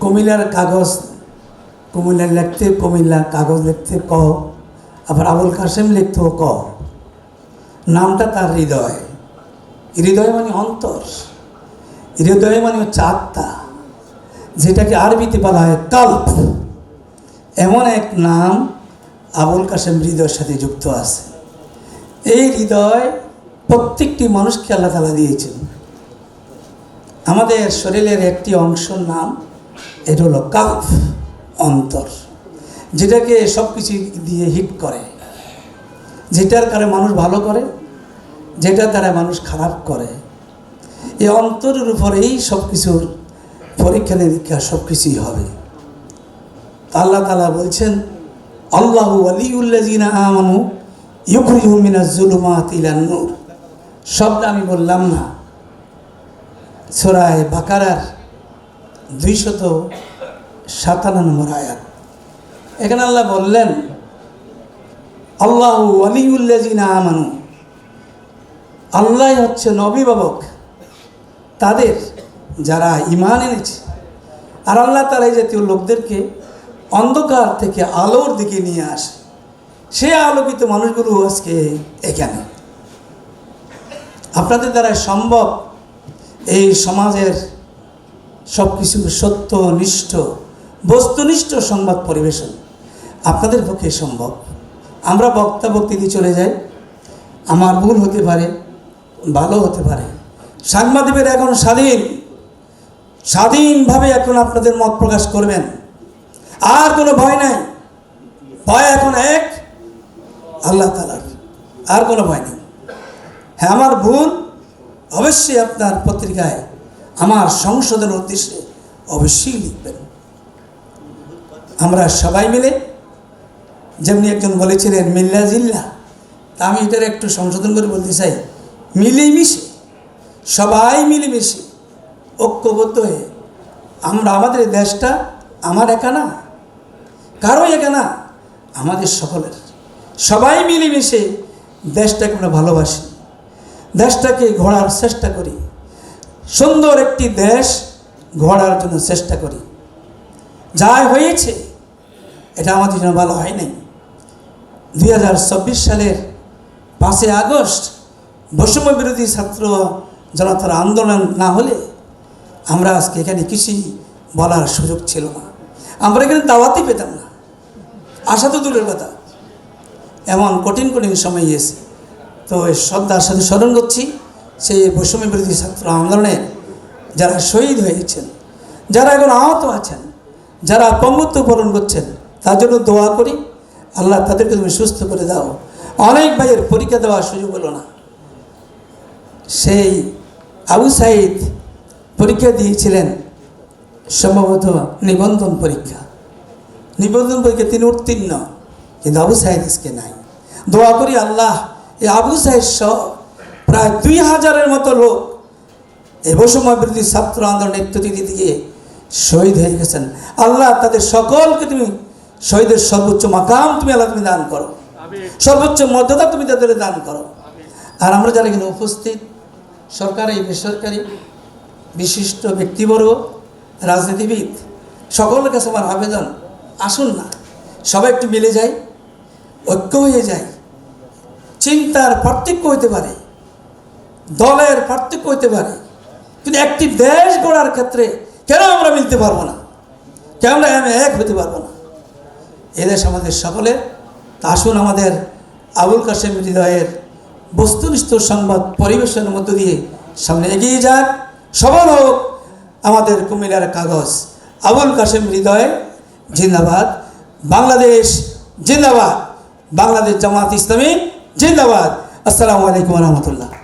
কুমিল্লার কাগজ, কুমিল্লার লিখতে কুমিল্লা কাগজ লিখতে ক। আবার আবুল কাসেম লিখতে ক। নামটা তার হৃদয়। হৃদয় মানে অন্তর। হৃদয় মানে হচ্ছে আত্মা। যেটাকে আরবিতে বলা হয় কাল্প। এমন এক নাম আবুল কাসেম হৃদয়ের সাথে যুক্ত আছে। এই হৃদয় প্রত্যেকটি মানুষকে আল্লাহ তালা দিয়েছেন। আমাদের শরীরের একটি অংশের নাম এটা হলো কাল্প অন্তর, যেটাকে সব কিছু দিয়ে হিট করে। যেটার কারণে মানুষ ভালো করে, যেটার দ্বারা মানুষ খারাপ করে। এই অন্তরের উপরেই সব কিছুর পরীক্ষা নিরীক্ষা সব কিছুই হবে। আল্লাহ তালা বলছেন, আল্লাহ আলিউল্লাজিনা আমানু ইউখরিজুমিনা জুলুমাত ইলান নূর। সবটা আমি বললাম না। সোরায় বাকারার দুইশত সাতান্ন নম্বর আয়াত। এখানে আল্লাহ বললেন, আল্লাহ আলিউল্লাজিনা আমানু। আল্লাহ হচ্ছে নবীবাবক তাদের যারা ইমান এনেছে। আর আল্লাহ তারা এই জাতীয় লোকদেরকে অন্ধকার থেকে আলোর দিকে নিয়ে আসে। সে আলোকিত মানুষগুলো আজকে এখানে। আপনাদের দ্বারা সম্ভব এই সমাজের সব কিছু সত্য, নিষ্ঠ, বস্তুনিষ্ঠ সংবাদ পরিবেশন আপনাদের পক্ষে সম্ভব। আমরা বক্তা বক্তৃতি চলে যাই। আমার ভুল হতে পারে, ভালো হতে পারে। সাংবাদিকের এখন স্বাধীন। স্বাধীনভাবে এখন আপনাদের মত প্রকাশ করবেন। আর কোনো ভয় নাই। ভয় এখন এক, আল্লাহ তালার আর কোনো ভয় নেই। হ্যাঁ আমার ভুল অবশ্যই আপনার পত্রিকায় আমার সংশোধনের উদ্দেশ্যে অবশ্যই লিখবেন। আমরা সবাই মিলে যেমনি একজন বলেছিলেন, মিল্লা জিল্লা। তা আমি এটার একটু সংশোধন করে বলতে চাই। মিলেমিশে, সবাই মিলেমিশে ঐক্যবদ্ধ হয়ে আমরা আমাদের দেশটা আমার একা না কারও একা না, আমাদের সকলের। সবাই মিলেমিশে দেশটাকে আমরা ভালোবাসি, দেশটাকে ঘোরার চেষ্টা করি। সুন্দর একটি দেশ গড়ার জন্য চেষ্টা করি। যা হয়েছে, এটা আমাদের জন্য ভালো হয় নাই। দুই সালের পাঁচই আগস্ট বৈষম্য বিরোধী ছাত্র জনতার আন্দোলন না হলে আমরা আজকে এখানে কিছুই বলার সুযোগ ছিল না। আমরা এখানে দাওয়াতই পেতাম না। আশা তো দূরের কথা। এমন কঠিন কঠিন সময় এসে তো শ্রদ্ধার সাথে স্মরণ করছি। সেই বৈষম্য বিরোধী ছাত্র আন্দোলনের যারা শহীদ হয়েছেন যারা এখন আহত আছেন, যারা পঙ্গুত্ব বরণ করছেন, তার জন্য দোয়া করি, আল্লাহ তাদেরকে তুমি সুস্থ করে দাও। অনেক ভাইয়ের পরীক্ষা দেওয়ার সুযোগ হলো না। সেই আবু সাইদ পরীক্ষা দিয়েছিলেন, সম্ভবত নিবন্ধন পরীক্ষা। নিবন্ধন পরীক্ষা তিনি উত্তীর্ণ, কিন্তু আবু সাহেদ আজকে নাই। দোয়া করি আল্লাহ, এই আবু সাহেদ সহ প্রায় দুই হাজারের মতো লোক এই বৈষম্য বিরোধী ছাত্র আন্দোলনের নেতৃত্ব দিতে গিয়ে শহীদ হয়ে গেছেন। আল্লাহ তাদের সকলকে তুমি শহীদের সর্বোচ্চ মাকাম তুমি আল্লাহ তুমি দান করো। সর্বোচ্চ মর্যাদা তুমি তাদের দান করো। আর আমরা যারা এখানে উপস্থিত, সরকারি, বেসরকারি, বিশিষ্ট ব্যক্তিবর্গ, রাজনীতিবিদ, সকলের কাছে আমার আবেদন, আসুন না। সবাই একটু মিলে যায় ঐক্য হয়ে যায় চিন্তার পার্থক্য হইতে পারে। দলের পার্থক্য হতে পারে। কিন্তু একটি দেশ গড়ার ক্ষেত্রে কেন আমরা মিলতে পারব না? কেন আমি এক হতে পারব না? এদেশ আমাদের সকলের। আসুন আমাদের আবুল কাশেম হৃদয়ের বস্তুনিষ্ঠ সংবাদ পরিবেশনের মধ্য দিয়ে সামনে এগিয়ে যাক। সবল হোক আমাদের কুমিল্লার কাগজ। আবুল কাশেম হৃদয়, জিন্দাবাদ। বাংলাদেশ জিন্দাবাদ। বাংলাদেশ জামাত ইসলামী, জিন্দাবাদ। আসসালামু আলাইকুম রহমতুল্লাহ।